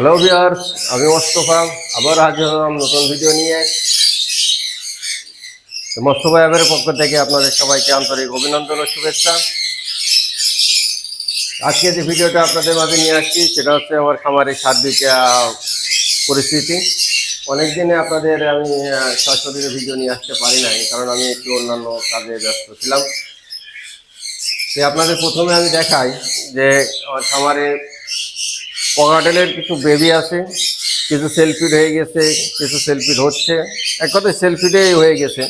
Hello viewers আমি মোস্তফা। আবার হাজির হলাম নতুন ভিডিও নিয়ে। মোস্তফা অ্যাপের পক্ষ থেকে আপনাদের সবাইকে আন্তরিক অভিনন্দন ও শুভেচ্ছা। আজকে যে ভিডিওটা আপনাদের মাঝে নিয়ে আসছি, সেটা হচ্ছে আমার খামারের সার্বিক পরিস্থিতি। অনেক দিনে আপনাদের আমি সরাসরি ভিডিও নিয়ে আসতে পারি নাই, কারণ আমি একটু অন্যান্য কাজে ব্যস্ত ছিলাম। সে আপনাদের প্রথমে আমি দেখাই যে আমার খামারে পকাটেলের কিছু বেবি আছে, কিছু সেলফিড হয়ে গেছে, কিছু সেলফিড হচ্ছে। এক কথায় সেলফিডেই হয়ে গেছে।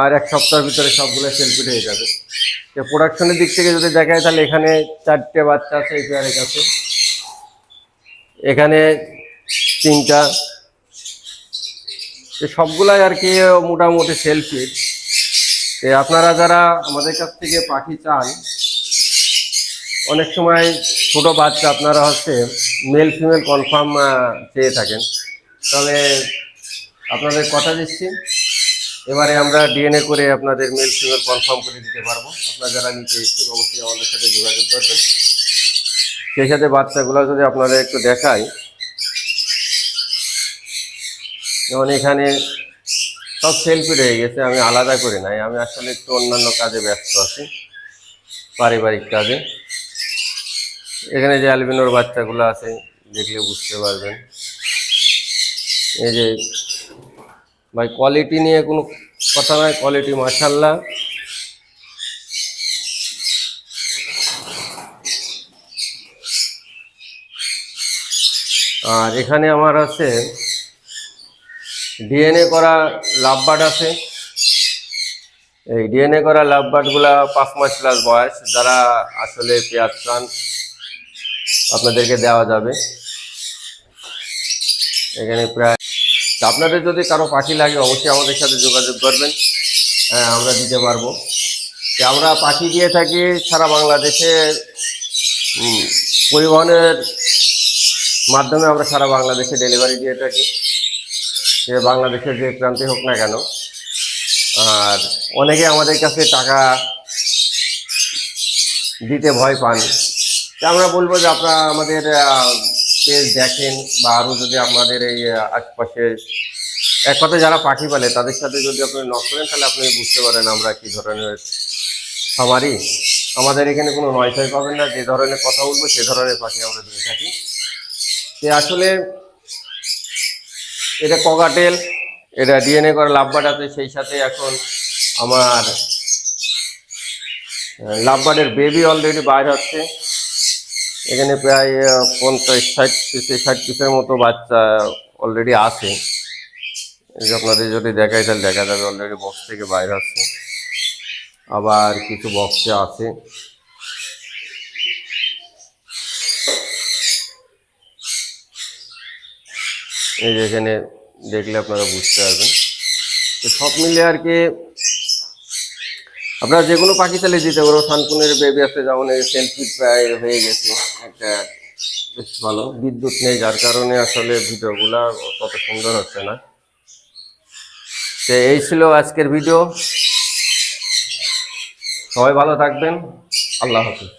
আর এক সপ্তাহের ভিতরে সবগুলো সেলফিড হয়ে যাবে। তো প্রোডাকশনের দিক থেকে যদি দেখায়, তাহলে এখানে চারটে বাচ্চা আছে এই পেয়ারের কাছে। এখানে তিনটা। সবগুলাই আর কি মোটামুটি সেলফিড আপনারা যারা আমাদের কাছ থেকে পাখি চান অনেক সময় ছোট বাচ্চা আপনারা হচ্ছে মেল ফিমেল কনফার্ম চেয়ে থাকেন। তাহলে আপনাদের কথা দিচ্ছি। এবারে আমরা ডিএনএ করে আপনাদের মেল ফিমেল কনফার্ম করে দিতে পারব। আপনারা যারা নিতে ইচ্ছুক অবশ্যই আমাদের সাথে যোগাযোগ করবেন। সেই সাথে বাচ্চাগুলো যদি আপনাদের একটু দেখাই। যেমন এখানে সব সেলফি রয়ে গেছে, আমি আলাদা করি নাই। আমি আসলে একটু অন্যান্য কাজে ব্যস্ত আছি, পারিবারিক কাজে। এখানে যে অ্যালবিনোর বাচ্চাগুলো আছে, দেখলে বুঝতে পারবেন। এই যে, ভাই কোয়ালিটি নিয়ে কোনো কথা নয় কোয়ালিটি মার্শাল্লাহ আর এখানে আমার আছে ডিএনএ করা লাভবার্ড আছে। এই ডিএনএ করা লাভবার্ডগুলা পাঁচ মাস প্লাস বয়স। যারা আসলে পেঁয়াজ চান আপনাদেরকে দেওয়া যাবে। এখানে প্রায় তা আপনাদের যদি কারও পাখি লাগে, অবশ্যই আমাদের সাথে যোগাযোগ করবেন। হ্যাঁ আমরা দিতে পারব। আমরা পাখি দিয়ে থাকি সারা বাংলাদেশে। পরিবহনের মাধ্যমে আমরা সারা বাংলাদেশে ডেলিভারি দিয়ে থাকি। সে বাংলাদেশের যে প্রান্তে হোক না কেন। আর অনেকে আমাদের কাছে টাকা দিতে ভয় পান। আমরা বলব যে আপনারা আমাদের পেজ দেখেন বা আরও যদি আপনাদের এই আশপাশে এক কথায় যারা পাখি পালে তাদের সাথে যদি আপনি নক করেন, তাহলে আপনি বুঝতে পারেন আমরা কি ধরনের খামারি। আমাদের এখানে কোনো নয়ছয় পাবেন না, যে ধরনের কথা বলব, সে ধরনের পাখি আমরা দিয়ে থাকি। সে আসলে এটা কগাটেল এটা ডিএনএ করা লাভবার্ড আছে, সেই সাথে এখন আমার লাভবার্ডের বেবি অলরেডি বাইর হচ্ছে। এখানে প্রায় পঞ্চাশ, ষাট পিসে ষাট পিসের মতো বাচ্চা অলরেডি আছে। আপনাদের যদি দেখাই, তাহলে দেখা যাবে অলরেডি বক্স থেকে বাইরে হচ্ছে আবার কিছু বক্সে আছে। এই যে এখানে দেখলে আপনারা বুঝতে পারবেন। তো সব মিলে আর কি আপনারা যে কোনো পাখি চালিয়ে দিতে পারো। সানকুনের বেবি আছে, যেমন সেলফি প্রায় হয়ে গেছে। একটা বেশ ভালো। বিদ্যুৎ নেই, যার কারণে আসলে ভিডিওগুলা তত সুন্দর হচ্ছে না। তো এই ছিল আজকের ভিডিও সবাই ভালো থাকবেন। আল্লাহ হাফিজ।